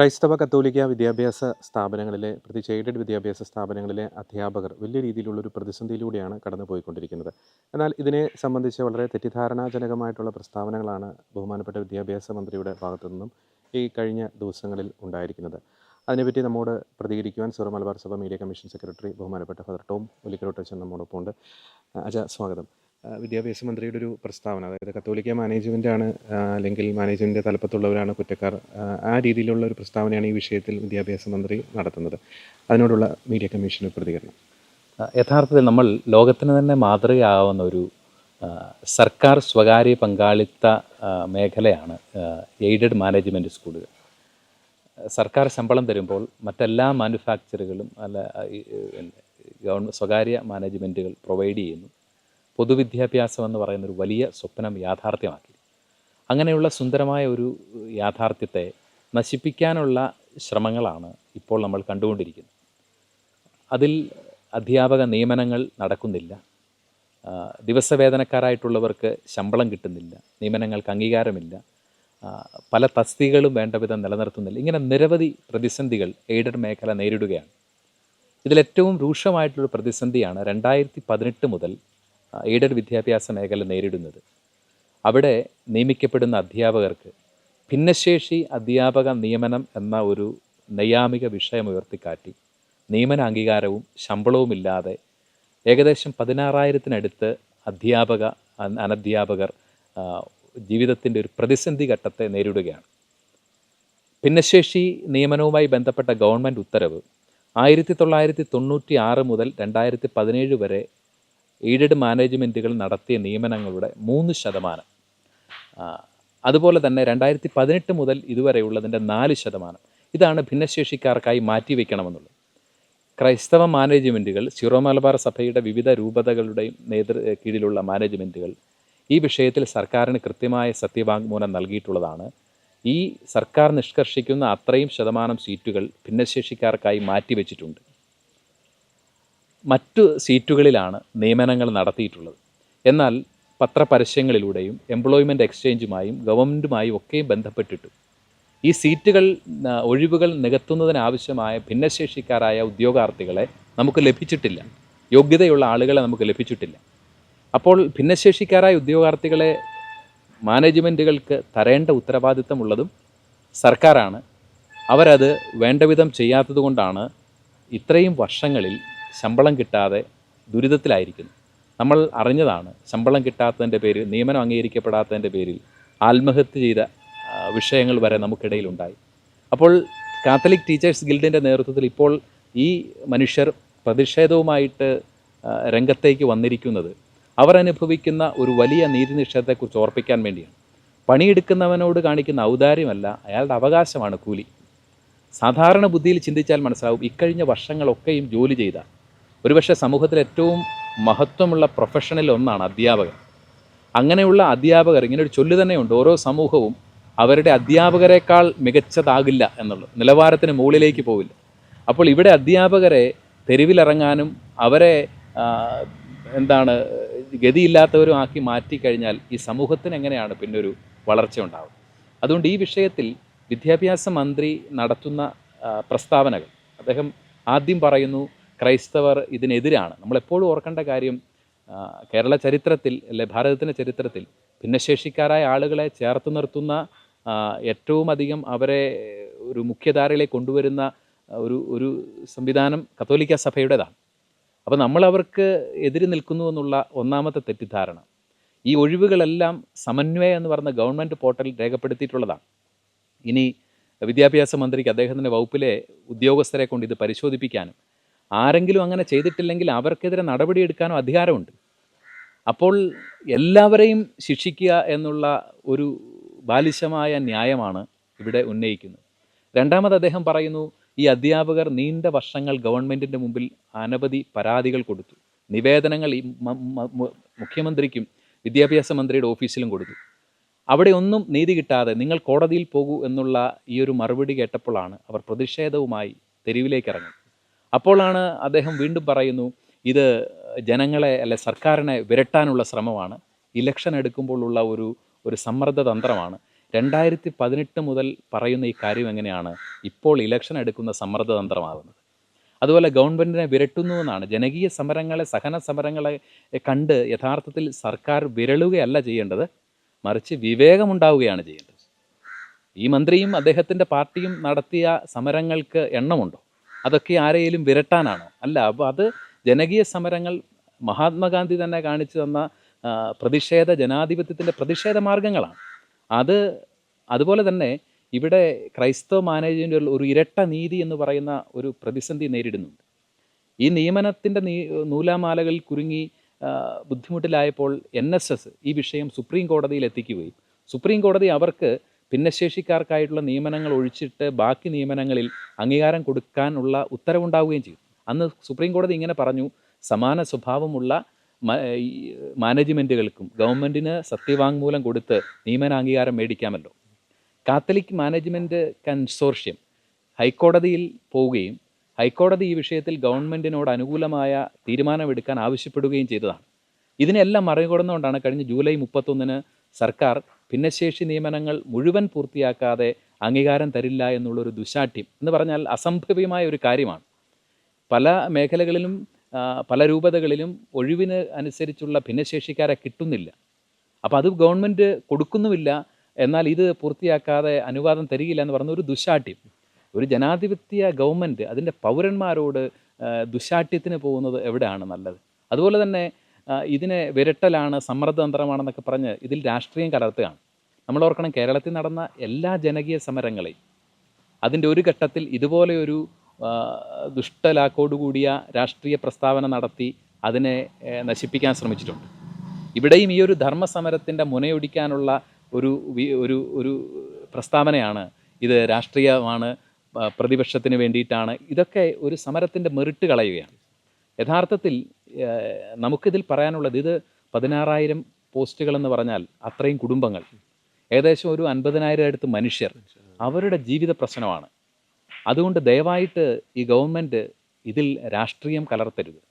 ക്രൈസ്തവ കത്തോലിക്ക വിദ്യാഭ്യാസ സ്ഥാപനങ്ങളിലെ പ്രത്യേകിച്ച് എയ്ഡഡ് വിദ്യാഭ്യാസ സ്ഥാപനങ്ങളിലെ അധ്യാപകർ വലിയ രീതിയിലുള്ളൊരു പ്രതിസന്ധിയിലൂടെയാണ് കടന്നു പോയിക്കൊണ്ടിരിക്കുന്നത് എന്നാൽ ഇതിനെ സംബന്ധിച്ച് വളരെ തെറ്റിദ്ധാരണാജനകമായിട്ടുള്ള പ്രസ്താവനകളാണ് ബഹുമാനപ്പെട്ട വിദ്യാഭ്യാസ മന്ത്രിയുടെ ഭാഗത്തു നിന്നും ഈ കഴിഞ്ഞ ദിവസങ്ങളിൽ ഉണ്ടായിരിക്കുന്നത്. അതിനെപ്പറ്റി നമ്മോട് പ്രതികരിക്കുവാൻ Syro Malabar Sabha media commission secretary ബഹുമാനപ്പെട്ട ഫദർ ടോം ഒലിക്കലോട്ടച്ചൻ നമ്മോടൊപ്പം ഉണ്ട് അജ സ്വാഗതം. വിദ്യാഭ്യാസ മന്ത്രിയുടെ ഒരു പ്രസ്താവന അതായത് കത്തോലിക്ക മാനേജ്മെന്റാണ് അല്ലെങ്കിൽ മാനേജ്മെന്റ് തലപ്പത്തുള്ളവരാണ് കുറ്റക്കാർ ആ, രീതിയിലുള്ള ഒരു പ്രസ്താവനയാണ് ഈ വിഷയത്തിൽ വിദ്യാഭ്യാസ മന്ത്രി നടത്തുന്നത്. അതിനോടുള്ള മീഡിയ കമ്മീഷന്റെ പ്രതികരണം. യഥാർത്ഥത്തിൽ നമ്മൾ ലോകത്തിന് തന്നെ മാതൃകയാവുന്ന ഒരു സർക്കാർ സ്വകാര്യ പങ്കാളിത്ത മേഖലയാണ് എയ്ഡഡ് മാനേജ്മെന്റ് സ്കൂളുകൾ. സർക്കാർ ശമ്പളം തരുമ്പോൾ മറ്റെല്ലാ മാനുഫാക്ചറുകളും അല്ല ഗവൺമെന്റ് സ്വകാര്യ മാനേജ്മെന്റുകൾ പ്രൊവൈഡ് ചെയ്യുന്നു. പൊതുവിദ്യാഭ്യാസം എന്ന് പറയുന്ന ഒരു വലിയ സ്വപ്നം യാഥാർത്ഥ്യമാക്കി. അങ്ങനെയുള്ള സുന്ദരമായ ഒരു യാഥാർത്ഥ്യത്തെ നശിപ്പിക്കാനുള്ള ശ്രമങ്ങളാണ് ഇപ്പോൾ നമ്മൾ കണ്ടുകൊണ്ടിരിക്കുന്നത്. അതിൽ അധ്യാപക നിയമനങ്ങൾ നടക്കുന്നില്ല. ദിവസവേതനക്കാരായിട്ടുള്ളവർക്ക് ശമ്പളം കിട്ടുന്നില്ല. നിയമനങ്ങൾക്ക് അംഗീകാരമില്ല. പല തസ്തികളും വേണ്ട വിധം നിലനിർത്തുന്നില്ല. ഇങ്ങനെ നിരവധി പ്രതിസന്ധികൾ എയ്ഡഡ് മേഖല നേരിടുകയാണ്. ഇതിലേറ്റവും രൂക്ഷമായിട്ടുള്ള പ്രതിസന്ധിയാണ് രണ്ടായിരത്തി പതിനെട്ട് മുതൽ എയ്ഡഡ് വിദ്യാഭ്യാസ മേഖല നേരിടുന്നത്. അവിടെ നിയമിക്കപ്പെടുന്ന അധ്യാപകർക്ക് ഭിന്നശേഷി അധ്യാപക നിയമനം എന്ന ഒരു നൈയാമിക വിഷയം ഉയർത്തിക്കാട്ടി നിയമന അംഗീകാരവും ശമ്പളവും ഇല്ലാതെ ഏകദേശം പതിനാറായിരത്തിനടുത്ത് അധ്യാപക അനധ്യാപകർ ജീവിതത്തിന്റെ ഒരു പ്രതിസന്ധി ഘട്ടത്തെ നേരിടുകയാണ്. ഭിന്നശേഷി നിയമനവുമായി ബന്ധപ്പെട്ട ഗവൺമെന്റ് ഉത്തരവ് ആയിരത്തി തൊള്ളായിരത്തി തൊണ്ണൂറ്റി ആറ് മുതൽ രണ്ടായിരത്തി പതിനേഴ് വരെ എയ്ഡഡ് മാനേജ്മെന്റുകൾ നടത്തിയ നിയമനങ്ങളുടെ മൂന്ന് ശതമാനം. അതുപോലെ തന്നെ രണ്ടായിരത്തി പതിനെട്ട് മുതൽ ഇതുവരെയുള്ളതിന്റെ നാല് ശതമാനം. ഇതാണ് ഭിന്നശേഷിക്കാർക്കായി മാറ്റിവെക്കണമെന്നുള്ളത്. ക്രൈസ്തവ മാനേജ്മെന്റുകൾ സിറോ മലബാർ സഭയുടെ വിവിധ രൂപതകളുടെയും നേതൃ കീഴിലുള്ള മാനേജ്മെന്റുകൾ ഈ വിഷയത്തിൽ സർക്കാരിന് കൃത്യമായ സത്യവാങ്മൂലം നൽകിയിട്ടുള്ളതാണ്. ഈ സർക്കാർ നിഷ്കർഷിക്കുന്ന അത്രയും ശതമാനം സീറ്റുകൾ ഭിന്നശേഷിക്കാർക്കായി മാറ്റിവെച്ചിട്ടുണ്ട്. മറ്റു സീറ്റുകളിലാണ് നിയമനങ്ങൾ നടത്തിയിട്ടുള്ളത്. എന്നാൽ പത്രപരസ്യങ്ങളിലൂടെയും എംപ്ലോയ്മെന്റ് എക്സ്ചേഞ്ചുമായും ഗവൺമെന്റുമായും ഒക്കെ ബന്ധപ്പെട്ടിട്ടു. ഈ സീറ്റുകൾ ഒഴിവുകൾ നികത്തുന്നതിനാവശ്യമായ ഭിന്നശേഷിക്കാരായ ഉദ്യോഗാർത്ഥികളെ നമുക്ക് ലഭിച്ചിട്ടില്ല. യോഗ്യതയുള്ള ആളുകളെ നമുക്ക് ലഭിച്ചിട്ടില്ല. അപ്പോൾ ഭിന്നശേഷിക്കാരായ ഉദ്യോഗാർത്ഥികളെ മാനേജ്മെന്റുകൾക്ക് തരേണ്ട ഉത്തരവാദിത്തമുള്ളതും സർക്കാരാണ്. അവരത് വേണ്ടവിധം ചെയ്യാത്തതുകൊണ്ടാണ് ഇത്രയും വർഷങ്ങളിൽ ശമ്പളം കിട്ടാതെ ദുരിതത്തിലായിരിക്കുന്നു. നമ്മൾ അറിഞ്ഞതാണ് ശമ്പളം കിട്ടാത്തതിന്റെ പേരിൽ നിയമനം അംഗീകരിക്കപ്പെടാത്തതിന്റെ പേരിൽ ആത്മഹത്യ ചെയ്ത വിഷയങ്ങൾ വരെ നമുക്കിടയിലുണ്ടായി. അപ്പോൾ കാത്തലിക് ടീച്ചേഴ്സ് ഗിൽഡിന്റെ നേതൃത്വത്തിൽ ഇപ്പോൾ ഈ മനുഷ്യർ പ്രതിഷേധവുമായിട്ട് രംഗത്തേക്ക് വന്നിരിക്കുന്നത് അവരനുഭവിക്കുന്ന ഒരു വലിയ നീതി നിഷേധത്തെക്കുറിച്ച് ഓർപ്പിക്കാൻ വേണ്ടിയാണ്. പണിയെടുക്കുന്നവനോട് കാണിക്കുന്ന ഔദാര്യമല്ല അയാളുടെ അവകാശമാണ് കൂലി. സാധാരണ ബുദ്ധിയിൽ ചിന്തിച്ചാൽ മനസ്സിലാവും ഇക്കഴിഞ്ഞ വർഷങ്ങളൊക്കെയും ജോലി ചെയ്ത ഒരുപക്ഷെ സമൂഹത്തിൽ ഏറ്റവും മഹത്വമുള്ള പ്രൊഫഷണൽ ഒന്നാണ് അധ്യാപകൻ. അങ്ങനെയുള്ള അധ്യാപകർ ഇങ്ങനെ ഒരു ചൊല്ലു തന്നെയുണ്ട് ഓരോ സമൂഹവും അവരുടെ അധ്യാപകരെക്കാൾ മികച്ചതാകില്ല എന്നുള്ളത്. നിലവാരത്തിന് മുകളിലേക്ക് പോവില്ല. അപ്പോൾ ഇവിടെ അധ്യാപകരെ തെരുവിലിറങ്ങാനും അവരെ എന്താണ് ഗതിയില്ലാത്തവരും ആക്കി മാറ്റിക്കഴിഞ്ഞാൽ ഈ സമൂഹത്തിന് എങ്ങനെയാണ് പിന്നെ ഒരു വളർച്ച ഉണ്ടാവുക? അതുകൊണ്ട് ഈ വിഷയത്തിൽ വിദ്യാഭ്യാസ മന്ത്രി നടത്തുന്ന പ്രസ്താവനകൾ. അദ്ദേഹം ആദ്യം പറയുന്നു ക്രൈസ്തവർ ഇതിനെതിരാണ്. നമ്മളെപ്പോഴും ഓർക്കേണ്ട കാര്യം കേരള ചരിത്രത്തിൽ അല്ലെ ഭാരതത്തിന്റെ ചരിത്രത്തിൽ ഭിന്നശേഷിക്കാരായ ആളുകളെ ചേർത്ത് നിർത്തുന്ന ഏറ്റവും അധികം അവരെ ഒരു മുഖ്യധാരയിലേക്ക് കൊണ്ടുവരുന്ന ഒരു ഒരു സംവിധാനം കത്തോലിക്ക സഭയുടേതാണ്. അപ്പോൾ നമ്മൾ അവർക്ക് എതിര് നിൽക്കുന്നു എന്നുള്ള ഒന്നാമത്തെ തെറ്റിദ്ധാരണ. ഈ ഒഴിവുകളെല്ലാം സമന്വയ എന്ന് പറഞ്ഞ ഗവൺമെന്റ് പോർട്ടലിൽ രേഖപ്പെടുത്തിയിട്ടുള്ളതാണ്. ഇനി വിദ്യാഭ്യാസ മന്ത്രിക്ക് അദ്ദേഹത്തിന്റെ വകുപ്പിലെ ഉദ്യോഗസ്ഥരെ കൊണ്ട് ഇത് പരിശോധിപ്പിക്കാനും ആരെങ്കിലും അങ്ങനെ ചെയ്തിട്ടില്ലെങ്കിൽ അവർക്കെതിരെ നടപടിയെടുക്കാനോ അധികാരമുണ്ട്. അപ്പോൾ എല്ലാവരെയും ശിക്ഷിക്കുക എന്നുള്ള ഒരു ബാലിശമായ ന്യായമാണ് ഇവിടെ ഉന്നയിക്കുന്നത്. രണ്ടാമത് അദ്ദേഹം പറയുന്നു ഈ അധ്യാപകർ നീണ്ട വർഷങ്ങൾ ഗവൺമെന്റിന്റെ മുമ്പിൽ അനവധി പരാതികൾ കൊടുത്തു. നിവേദനങ്ങൾ ഈ മുഖ്യമന്ത്രിക്കും വിദ്യാഭ്യാസ മന്ത്രിയുടെ ഓഫീസിലും കൊടുത്തു. അവിടെ ഒന്നും നീതി കിട്ടാതെ നിങ്ങൾ കോടതിയിൽ പോകൂ എന്നുള്ള ഈ ഒരു മറുപടി കേട്ടപ്പോഴാണ് അവർ പ്രതിഷേധവുമായി തെരുവിലേക്ക് ഇറങ്ങുന്നത് അപ്പോഴാണ് അദ്ദേഹം വീണ്ടും പറയുന്നു ഇത് ജനങ്ങളെ അല്ലെ സർക്കാരിനെ വിരട്ടാനുള്ള ശ്രമമാണ്. ഇലക്ഷൻ എടുക്കുമ്പോഴുള്ള ഒരു ഒരു സമ്മർദ്ദ തന്ത്രമാണ്. രണ്ടായിരത്തി പതിനെട്ട് മുതൽ പറയുന്ന ഈ കാര്യം എങ്ങനെയാണ്? ഇപ്പോൾ ഇലക്ഷൻ എടുക്കുന്ന സമ്മർദ്ദ തന്ത്രമാകുന്നത്. അതുപോലെ ഗവൺമെന്റിനെ വിരട്ടുന്നു എന്നാണ്. ജനകീയ സമരങ്ങളെ സഹന സമരങ്ങളെ കണ്ട് യഥാർത്ഥത്തിൽ സർക്കാർ വിരളുകയല്ല ചെയ്യേണ്ടത്. മറിച്ച് വിവേകമുണ്ടാവുകയാണ് ചെയ്യേണ്ടത്. ഈ മന്ത്രിയും അദ്ദേഹത്തിന്റെ പാർട്ടിയും നടത്തിയ സമരങ്ങൾക്ക് എണ്ണമുണ്ടോ? അതൊക്കെ ആരെയും വിരട്ടാനാണോ? അല്ല അപ്പോൾ അത് ജനകീയ സമരങ്ങൾ മഹാത്മാഗാന്ധി തന്നെ കാണിച്ചു തന്ന പ്രതിഷേധ ജനാധിപത്യത്തിന്റെ പ്രതിഷേധ മാർഗങ്ങളാണ്. അത് അതുപോലെ തന്നെ ഇവിടെ ക്രൈസ്തവ മാനേജ്മെന്റുകൾ ഒരു ഇരട്ട നീതി എന്ന് പറയുന്ന ഒരു പ്രതിസന്ധി നേരിടുന്നുണ്ട്. ഈ നിയമനത്തിന്റെ നീ നൂലാമാലകളിൽ കുരുങ്ങി ബുദ്ധിമുട്ടിലായപ്പോൾ എൻ എസ് എസ് ഈ വിഷയം സുപ്രീം കോടതിയിൽ എത്തിക്കുകയും സുപ്രീം കോടതി അവർക്ക് ഭിന്നശേഷിക്കാർക്കായിട്ടുള്ള നിയമനങ്ങൾ ഒഴിച്ചിട്ട് ബാക്കി നിയമനങ്ങളിൽ അംഗീകാരം കൊടുക്കാനുള്ള ഉത്തരവുണ്ടാവുകയും ചെയ്തു അന്ന് സുപ്രീം കോടതി ഇങ്ങനെ പറഞ്ഞു സമാന സ്വഭാവമുള്ള മാനേജ്മെന്റുകൾക്കും ഗവൺമെന്റിന് സത്യവാങ്മൂലം കൊടുത്ത് നിയമന അംഗീകാരം മേടിക്കാമല്ലോ. കാത്തലിക് മാനേജ്മെന്റ് കൺസോർഷ്യം ഹൈക്കോടതിയിൽ പോവുകയും ഹൈക്കോടതി ഈ വിഷയത്തിൽ ഗവൺമെന്റിനോട് അനുകൂലമായ തീരുമാനമെടുക്കാൻ ആവശ്യപ്പെടുകയും ചെയ്തതാണ്. ഇതിനെല്ലാം മറികടന്നുകൊണ്ടാണ് കഴിഞ്ഞ ജൂലൈ മുപ്പത്തൊന്നിന് സർക്കാർ ഭിന്നശേഷി നിയമനങ്ങൾ മുഴുവൻ പൂർത്തിയാക്കാതെ അംഗീകാരം തരില്ല എന്നുള്ളൊരു ദുശാഠ്യം എന്ന് പറഞ്ഞാൽ അസംഭവ്യമായ ഒരു കാര്യമാണ്. പല മേഖലകളിലും പല രൂപതകളിലും ഒഴിവിന് അനുസരിച്ചുള്ള ഭിന്നശേഷിക്കാരെ കിട്ടുന്നില്ല. അപ്പോൾ അത് ഗവൺമെന്റ് കൊടുക്കുന്നുമില്ല. എന്നാൽ ഇത് പൂർത്തിയാക്കാതെ അനുവാദം തരികയില്ല എന്ന് പറഞ്ഞ ഒരു ദുശാഠ്യം. ഒരു ജനാധിപത്യ ഗവൺമെന്റ് അതിന്റെ പൗരന്മാരോട് ദുശാഠ്യത്തിന് പോകുന്നത് എവിടെയാണ് നല്ലത്? അതുപോലെ തന്നെ ഇതിനെ വിരട്ടലാണ് സമ്മർദ്ദതന്ത്രമാണെന്നൊക്കെ പറഞ്ഞ് ഇതിൽ രാഷ്ട്രീയം കലർത്തുകയാണ്. നമ്മൾ ഓർക്കണം കേരളത്തിൽ നടന്ന എല്ലാ ജനകീയ സമരങ്ങളെയും അതിന്റെ ഒരു ഘട്ടത്തിൽ ഇതുപോലെ ഒരു ദുഷ്ടലാക്കോടുകൂടിയ രാഷ്ട്രീയ പ്രസ്താവന നടത്തി അതിനെ നശിപ്പിക്കാൻ ശ്രമിച്ചിട്ടുണ്ട്. ഇവിടെയും ഈ ഒരു ധർമ്മസമരത്തിന്റെ മുനയൊടിക്കാനുള്ള ഒരു ഒരു ഒരു പ്രസ്താവനയാണ് ഇത് രാഷ്ട്രീയമാണ് പ്രതിപക്ഷത്തിന് വേണ്ടിയിട്ടാണ്. ഇതൊക്കെ ഒരു സമരത്തിന്റെ മെറിട്ട് കളയുകയാണ്. യഥാർത്ഥത്തിൽ നമുക്കിതിൽ പറയാനുള്ളത് ഇത് പതിനാറായിരം പോസ്റ്റുകൾ എന്ന് പറഞ്ഞാൽ അത്രയും കുടുംബങ്ങൾ. ഏകദേശം ഒരു അൻപതിനായിരം അടുത്ത് മനുഷ്യർ. അവരുടെ ജീവിത പ്രശ്നമാണ്. അതുകൊണ്ട് ദയവായിട്ട് ഈ ഗവൺമെന്റ് ഇതിൽ രാഷ്ട്രീയം കലർത്തരുത്.